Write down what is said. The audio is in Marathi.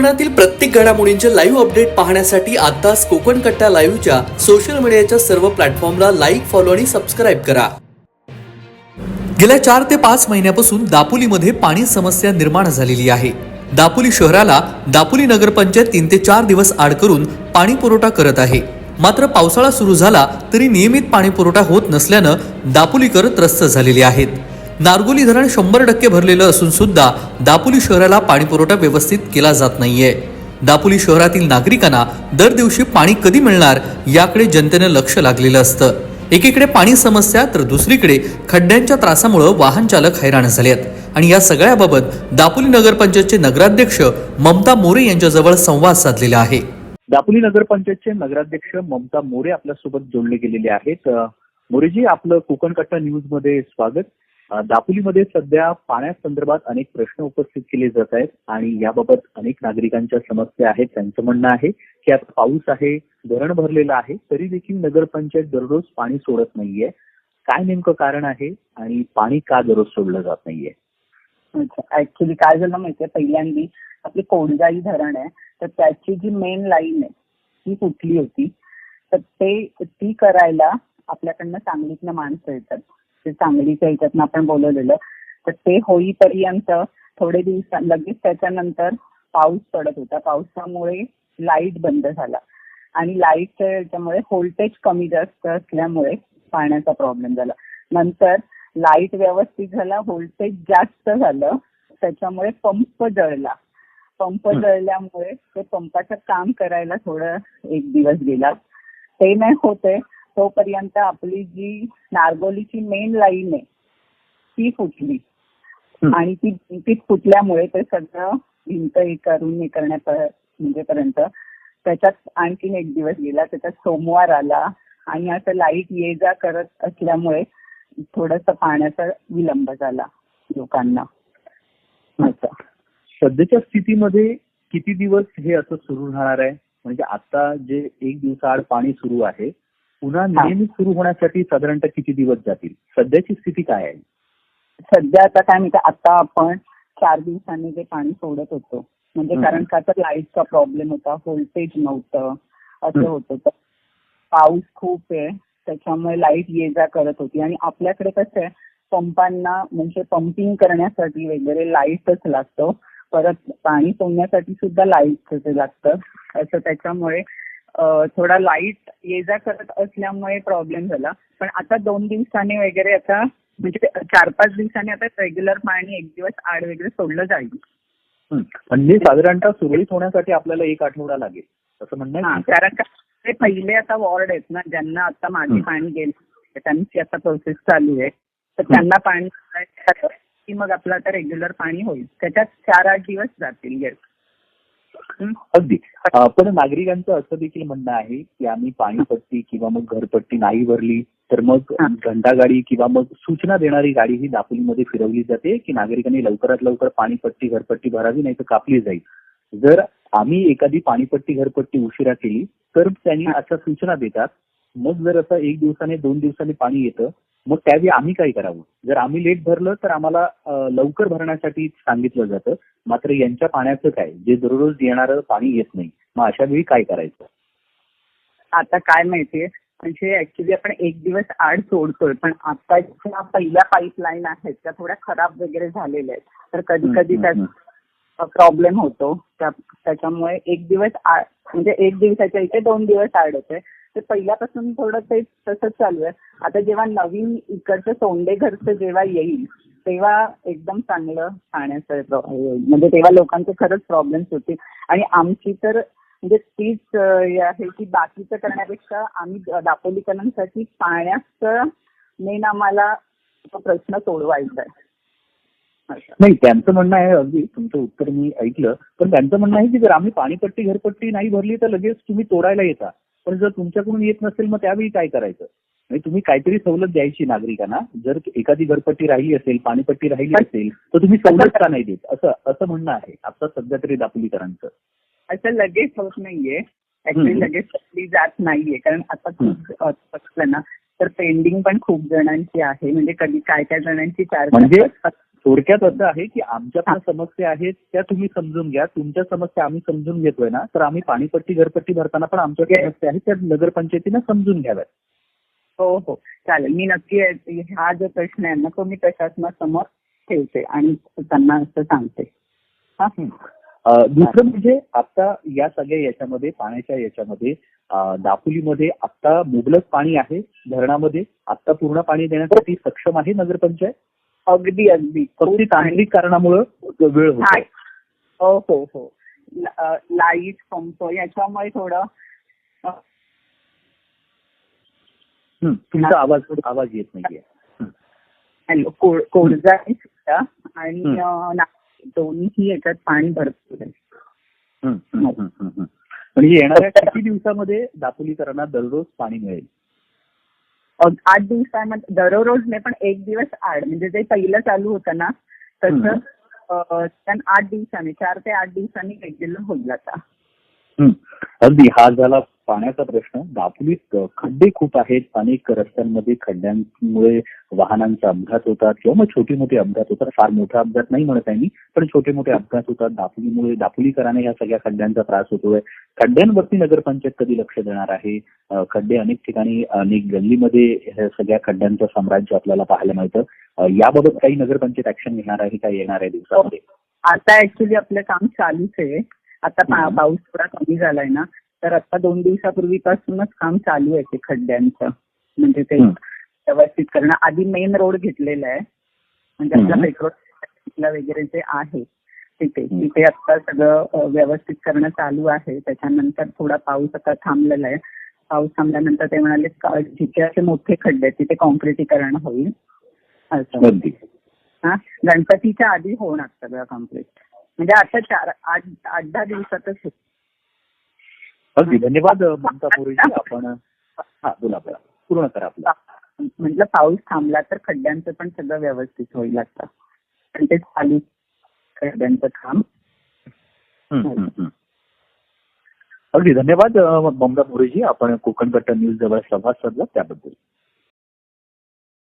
कोकणातील प्रत्येक घडामोडींचे लाईव्ह अपडेट पाहण्यासाठी आताच कोकण कट्टा लाईव्हच्या सोशल मीडियाच्या सर्व प्लॅटफॉर्मला लाईक फॉलो आणि सबस्क्राईब करा. गेल्या चार ते पाच महिन्यापासून दापोलीमध्ये पाणी समस्या निर्माण झालेली आहे. दापोली शहराला दापोली नगरपंचायत तीन ते चार दिवस आड करून पाणी पुरवठा करत आहे. मात्र पावसाळा सुरू झाला तरी नियमित पाणी पुरवठा होत नसल्यानं दापोलीकर त्रस्त झालेले आहेत. नारगोली धरण शंभर टक्के भरलेलं असून सुद्धा दापोली शहराला पाणी पुरवठा व्यवस्थित केला जात नाहीये. दापोली शहरातील नागरिकांना दर दिवशी पाणी कधी मिळणार याकडे जनतेनं लक्ष लागलेलं असतं. एकीकडे पाणी समस्या तर दुसरीकडे खड्ड्यांच्या त्रासामुळं वाहन चालक हैराण झालेत. आणि या सगळ्याबाबत दापोली नगरपंचायतचे नगराध्यक्ष ममता मोरे यांच्याजवळ संवाद साधलेला आहे. दापोली नगरपंचायतचे नगराध्यक्ष ममता मोरे आपल्यासोबत जोडले गेलेले आहेत. मोरेजी आपलं कोकण कट्टा न्यूजमध्ये स्वागत. दापोलीमध्ये सध्या पाण्यासंदर्भात अनेक प्रश्न उपस्थित केले जात आहेत आणि याबाबत अनेक नागरिकांच्या समस्या आहेत त्यांचं म्हणणं आहे की आता पाऊस आहे धरण भरलेलं आहे तरी देखील नगरपंचायत दररोज पाणी सोडत नाहीये. काय नेमकं कारण आहे आणि पाणी का दररोज सोडलं जात नाहीये? ऍक्च्युली काय झालं माहितीये? पहिल्यांदी आपली कोणजाई धरण आहे तर त्याची जी मेन लाईन आहे ती कुठली होती. तर ते ती करायला आपल्याकडनं सांगलीतनं माणसं येतात. सांगलीच्या ह्याच्यातनं आपण बोलवलेलं. तर ते होईपर्यंत थोडे दिवस लगेच त्याच्यानंतर पाऊस पडत होता. पावसामुळे लाइट बंद झाला. आणि लाईटच्या याच्यामुळे व्होल्टेज कमी जास्त असल्यामुळे पाण्याचा प्रॉब्लेम झाला. नंतर लाइट व्यवस्थित झाला व्होल्टेज जास्त झालं त्याच्यामुळे पंप जळला. पंप. जळल्यामुळे ते पंपाचं काम करायला थोडं एक दिवस गेला. ते नाही होते. तोपर्यंत आपली जी नारगोलीची मेन लाईन आहे ती फुटली. आणि ती भिंतीत फुटल्यामुळे ते सगळं भिंत हे करून हे करण्याप म्हणजे पर्यंत त्याच्यात आणखीन एक दिवस गेला त्याच्यात सोमवार आला आणि असं लाइट ये जा करत असल्यामुळे थोडस पाण्याचा विलंब झाला लोकांना. असं. सध्याच्या स्थितीमध्ये किती दिवस हे असं सुरू राहणार आहे? म्हणजे आता जे एक दिवसाआड पाणी सुरू आहे पुन्हा नियमित सुरू होण्यासाठी साधारणतः किती दिवस जातील? सध्याची स्थिती काय आहे? सध्या आता काय म्हणते आता आपण चार दिवसांनी जे पाणी सोडत होतो म्हणजे. कारण का तर लाईटचा प्रॉब्लेम होता व्होल्टेज नव्हतं असं. होत. होतं पाऊस खूप आहे त्याच्यामुळे लाइट ये जा करत होती. आणि आपल्याकडे कसं आहे पंपांना म्हणजे पंपिंग करण्यासाठी वगैरे लाईटच लागतो. परत पाणी सोडण्यासाठी सुद्धा लाइट लागतं. असं त्याच्यामुळे थोडा लाइट ये जा करत असल्यामुळे प्रॉब्लेम झाला. पण आता दोन दिवसांनी वगैरे आता म्हणजे चार पाच दिवसांनी आता रेग्युलर पाणी एक दिवस आड वगैरे सोडलं जाईल. म्हणजे साधारणतः सुरळीत होण्यासाठी आपल्याला एक आठवडा लागेल. असं म्हणणं? कारण ते पहिले आता वॉर्ड आहेत ना ज्यांना आता मागे. पाणी गेलं त्यांची आता प्रोसेस चालू आहे. तर त्यांना पाणी की मग आपलं आता रेग्युलर पाणी होईल. त्याच्यात चार आठ दिवस जातील येस अगदी. पण नागरिकांचं असं देखील म्हणणं आहे की आम्ही पाणीपट्टी किंवा मग घरपट्टी नाही भरली तर मग हा. घंटागाडी किंवा मग सूचना देणारी गाडी ही दापोलीमध्ये फिरवली जाते की नागरिकांनी लवकरात लवकर पाणीपट्टी घरपट्टी भरावी नाही तर कापली जाईल. जर आम्ही एखादी पाणीपट्टी घरपट्टी उशिरा केली तर त्यांनी अशा सूचना देतात. मग जर असं एक दिवसाने दोन दिवसांनी पाणी येतं मग त्यावेळी आम्ही काय करावं? जर आम्ही लेट भरलं तर आम्हाला लवकर भरण्यासाठी सांगितलं जातं. मात्र यांच्या पाण्याचं काय? जे दररोज येणारं पाणी येत नाही. मग अशा वेळी काय करायचं? आता काय माहितीये? म्हणजे ऍक्च्युली आपण एक दिवस आड सोडतोय. पण आता ज्या पहिल्या पाईपलाईन आहेत त्या थोड्या खराब वगैरे झालेल्या आहेत. तर कधी कधी त्यात प्रॉब्लेम होतो. त्या- त्याच्यामुळे एक दिवस म्हणजे एक दिवसाच्या इथे दोन दिवस आड होते ते पहिल्यापासून थोडं ते तसंच चालू आहे. आता जेव्हा नवीन इकडचं सोंडे घरचं जेव्हा येईल तेव्हा एकदम चांगलं पाण्याचं म्हणजे तेव्हा लोकांचे खरंच प्रॉब्लेम्स होतील. आणि आमची तर म्हणजे तीच आहे की बाकीचं करण्यापेक्षा आम्ही दापोलीकरांसाठी पाण्याचं मेन आम्हाला तो प्रश्न सोडवायचा आहे. नाही त्यांचं म्हणणं आहे अगदी तुमचं उत्तर मी ऐकलं पण त्यांचं म्हणणं आहे की जर आम्ही पाणीपट्टी घरपट्टी नाही भरली तर लगेच तुम्ही तोडायला येता. पण जर तुमच्याकडून येत नसेल मग त्यावेळी काय करायचं? म्हणजे तुम्ही काहीतरी सवलत द्यायची नागरिकांना. जर एखादी घरपट्टी राहिली असेल पाणीपट्टी राहिली असेल तर तुम्ही सवलत का नाही देत. असं असं म्हणणं आहे. आता सध्या तरी दापोलीकरांचं. असं लगेच होत नाहीये. ऍक्च्युली. लगेच जात नाहीये. कारण आता ना तर पेंडिंग पण खूप जणांची आहे. म्हणजे कधी काय काय जणांची चार म्हणजे? थोडक्यात असं आहे की आमच्या पण समस्या आहेत त्या तुम्ही समजून घ्या. तुमच्या समस्या आम्ही समजून घेतोय ना तर आम्ही पाणीपट्टी घरपट्टी भरताना पण आमच्या समस्या आहेत त्या नगरपंचायतीनं समजून घ्याव्यात. हो हो. चालेल. मी नक्की हा जो प्रश्न आहे ना तो मी प्रशासनासमोर ठेवते आणि त्यांना असं सांगते. हा दुसरं म्हणजे आता या सगळ्या याच्यामध्ये पाण्याच्या याच्यामध्ये दापोलीमध्ये आता मुबलक पाणी आहे धरणामध्ये. आता पूर्ण पाणी देण्यासाठी सक्षम आहे नगरपंचायत? अगदी अगदी. फक्त तांत्रिक कारणामुळे वेळ होतो. हो हो हो. लाइट पंप याच्यामुळे थोडं तुमचा आवाज आवाज येत नाहीये. हॅलो को- कोळजाई सुद्धा आणि हं. अ, ना- दोन्ही याच्यात पाणी भरपूर आहे. म्हणजे येणाऱ्या किती दिवसामध्ये दापोलीकरांना दररोज पाणी मिळेल आठ दिवसामध्ये दररोज नाही पण एक दिवस आड म्हणजे जे पहिलं चालू होतं ना तसं आठ दिवसांनी चार ते आठ दिवसांनी रेग्युलर होत जाता हं. अगदी. हा झाला पाण्याचा प्रश्न. दापोलीत खड्डे खूप आहेत. अनेक रस्त्यांमध्ये खड्ड्यांमुळे वाहनांचा अपघात होतात किंवा मग छोटे मोठे अपघात होतात. फार मोठा अपघात नाही म्हणत आहे मी पण छोटे मोठे अपघात होतात. दापोलीमुळे दापोलीकरांना या सगळ्या खड्ड्यांचा त्रास होतोय. खड्ड्यांवरती नगरपंचायत कधी लक्ष देणार आहे? खड्डे अनेक ठिकाणी अनेक गल्लीमध्ये सगळ्या खड्ड्यांचं साम्राज्य आपल्याला पाहायला मिळतं. याबाबत काही नगरपंचायत ऍक्शन घेणार आहे का येणार आहे दिवसामध्ये हो. आता ऍक्च्युली आपलं काम चालूच आहे. आता. पाऊस थोडा कमी झालाय ना तर आता दोन दिवसापूर्वीपासूनच काम चालू आहे ते खड्ड्यांचं. म्हणजे ते. व्यवस्थित करणं. आधी मेन रोड घेतलेला आहे. म्हणजे आपला. पेट्रोल वगैरे जे आहे तिथे. तिथे आता सगळं व्यवस्थित करणं चालू आहे. त्याच्यानंतर थोडा पाऊस आता थांबलेला आहे. पाऊस थांबल्यानंतर ते म्हणाले जिथे असे मोठे खड्डे आहेत तिथे कॉन्क्रिटीकरण होईल. असं. हा? गणपतीच्या आधी होणार सगळं कंप्लीट म्हणजे आता चार आठ आठ दहा दिवसातच होईल. अगदी. धन्यवाद ममता मोरेजी आपण हा बोला बोला. पूर्ण करा आपलं. म्हटलं पाऊस थांबला तर खड्ड्यांचं पण सगळं व्यवस्थित होईल आता. ते चालू खड्ड्यांचं काम. अगदी. धन्यवाद ममता मोरेजी आपण कोकण कट्टा न्यूज जवळ साधला त्याबद्दल.